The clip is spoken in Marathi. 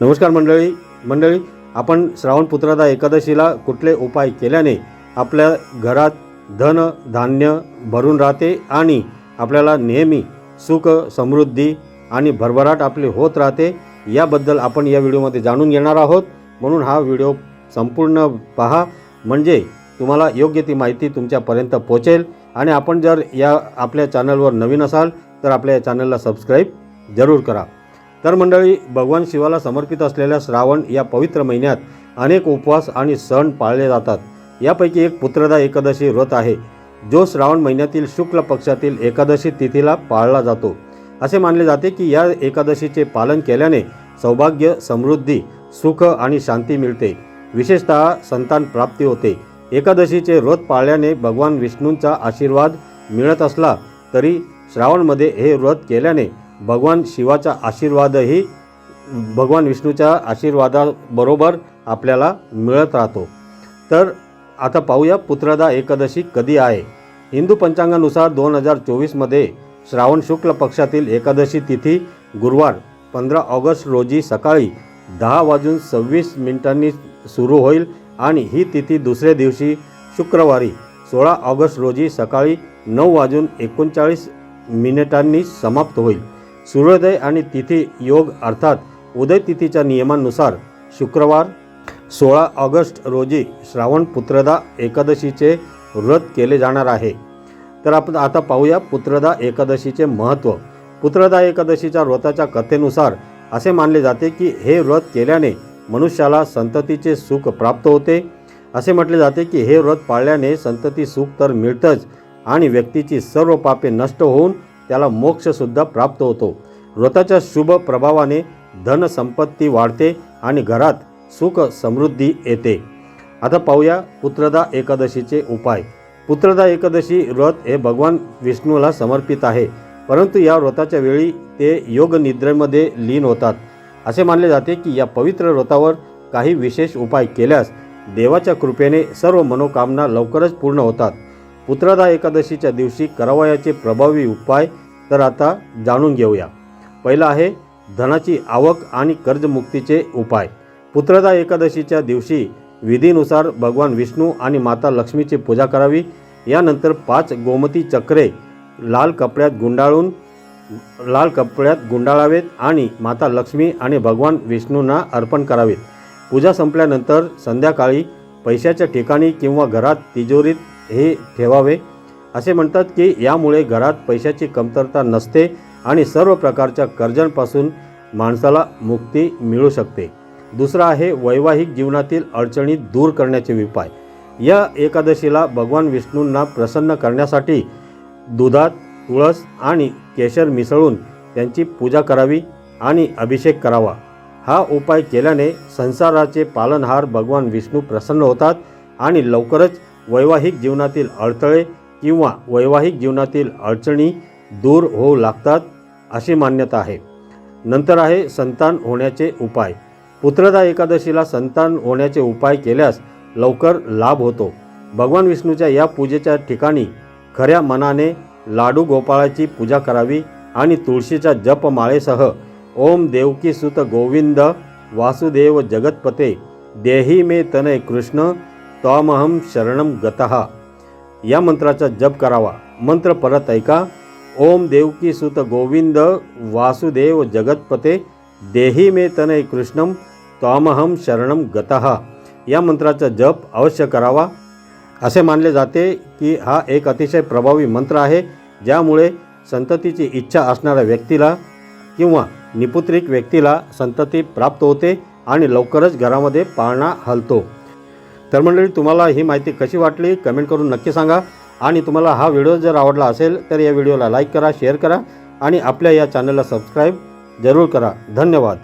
नमस्कार मंडळी. मंडळी आपण श्रावण पुत्रादा एकादशीला कुठले उपाय केल्याने आपल्या घरात धन धान्य भरून राहते आणि आपल्याला नेहमी सुख समृद्धी आणि भरभराट आपली होत राहते याबद्दल आपण या व्हिडिओमध्ये जाणून घेणार आहोत. म्हणून हा व्हिडिओ संपूर्ण पहा. म्हणजे तुम्हाला योग्य ती माहिती तुमच्यापर्यंत पोचेल आणि आपण जर या आपल्या चॅनलवर नवीन असाल तर आपल्या या चॅनलला सबस्क्राईब जरूर करा. तर मंडळी भगवान शिवाला समर्पित असलेल्या श्रावण या पवित्र महिन्यात अनेक उपवास आणि सण पाळले जातात. यापैकी एक पुत्रदा एकादशी व्रत आहे. जो श्रावण महिन्यातील शुक्ल पक्षातील एकादशी तिथीला पाळला जातो. असे मानले जाते की या एकादशीचे पालन केल्याने सौभाग्य समृद्धी सुख आणि शांती मिळते. विशेषतः संतान प्राप्ती होते. एकादशीचे व्रत पाळल्याने भगवान विष्णूंचा आशीर्वाद मिळत असला तरी श्रावणमध्ये हे व्रत केल्याने भगवान शिवाचा आशीर्वादही भगवान विष्णूच्या आशीर्वादाबरोबर आपल्याला मिळत राहतो. तर आता पाहूया पुत्रदा एकादशी कधी आहे. हिंदू पंचांगानुसार दोन हजार चोवीसमध्ये श्रावण शुक्ल पक्षातील एकादशी तिथी गुरुवार पंधरा ऑगस्ट रोजी सकाळी दहा वाजून सव्वीस मिनिटांनी सुरू होईल आणि ही तिथी दुसऱ्या दिवशी शुक्रवारी सोळा ऑगस्ट रोजी सकाळी नऊ वाजून एकोणचाळीस मिनिटांनी समाप्त होईल. सूर्योदय आणि तिथी योग अर्थात उदय तिथीच्या नियमानुसार शुक्रवार सोळा ऑगस्ट रोजी श्रावण पुत्रदा एकादशीचे व्रत केले जाणार आहे. तर आपण आता पाहूया पुत्रदा एकादशीचे महत्त्व. पुत्रदा एकादशीच्या व्रताच्या कथेनुसार असे मानले जाते की हे व्रत केल्याने मनुष्याला संततीचे सुख प्राप्त होते. असे म्हटले जाते की हे व्रत पाळल्याने संतती सुख तर मिळतंच आणि व्यक्तीची सर्व पापे नष्ट होऊन त्याला मोक्षसुद्धा प्राप्त होतो. व्रताच्या शुभ प्रभावाने धनसंपत्ती वाढते आणि घरात सुख समृद्धी येते. आता पाहूया पुत्रदा एकादशीचे उपाय. पुत्रदा एकादशी व्रत हे भगवान विष्णूला समर्पित आहे. परंतु या व्रताच्या वेळी ते योग निद्रेमध्ये लीन होतात. असे मानले जाते की या पवित्र व्रतावर काही विशेष उपाय केल्यास देवाच्या कृपेने सर्व मनोकामना लवकरच पूर्ण होतात. पुत्रदा एकादशीच्या दिवशी करावयाचे प्रभावी उपाय तर आता जाणून घेऊया. पहिला आहे धनाची आवक आणि कर्जमुक्तीचे उपाय. पुत्रदा एकादशीच्या दिवशी विधीनुसार भगवान विष्णू आणि माता लक्ष्मीची पूजा करावी. यानंतर पाच गोमती चक्रे लाल कपड्यात गुंडाळून लाल कपड्यात गुंडाळावेत आणि माता लक्ष्मी आणि भगवान विष्णूंना अर्पण करावेत. पूजा संपल्यानंतर संध्याकाळी पैशाच्या ठिकाणी किंवा घरात तिजोरीत हे ठेवावे. असे म्हणतात की यामुळे घरात पैशाची कमतरता नसते आणि सर्व प्रकारच्या कर्जांपासून माणसाला मुक्ती मिळू शकते. दुसरा आहे वैवाहिक जीवनातील अडचणी दूर करण्याचे उपाय. या एकादशीला भगवान विष्णूंना प्रसन्न करण्यासाठी दुधात तुळस आणि केशर मिसळून त्यांची पूजा करावी आणि अभिषेक करावा. हा उपाय केल्याने संसाराचे पालनहार भगवान विष्णू प्रसन्न होतात आणि लवकरच वैवाहिक जीवनातील अडथळे किंवा वैवाहिक जीवनातील अडचणी दूर होऊ लागतात अशी मान्यता आहे. नंतर आहे संतान होण्याचे उपाय. पुत्रदा एकादशीला संतान होण्याचे उपाय केल्यास लवकर लाभ होतो. भगवान विष्णूच्या या पूजेच्या ठिकाणी खऱ्या मनाने लाडू गोपाळाची पूजा करावी आणि तुळशीच्या जपमाळेसह ओम देवकी सुत गोविंद वासुदेव जगतपते देही मे तनय कृष्ण त्वामहम शरणम गतः. या मंत्राचा जप करावा. मंत्र परत ऐका. ओम देवकी सुत गोविंद वासुदेव जगतपते देही मे तनय कृष्णम त्वामहम शरणम गतः. या मंत्राचा जप अवश्य करावा. असे मानले जाते की हा एक अतिशय प्रभावी मंत्र आहे ज्यामुळे संततीची इच्छा असणाऱ्या व्यक्तीला किंवा निपुत्रिक व्यक्तीला संतती प्राप्त होते आणि लवकरच घरामध्ये पाळणा हलतो. तर मंडळी तुम्हाला ही माहिती कशी वाटली कमेंट करून नक्की सांगा. आणि तुम्हाला हा व्हिडिओ जर आवडला असेल तर या व्हिडिओला लाईक करा शेअर करा आणि आपल्या या चॅनलला सबस्क्राईब जरूर करा. धन्यवाद.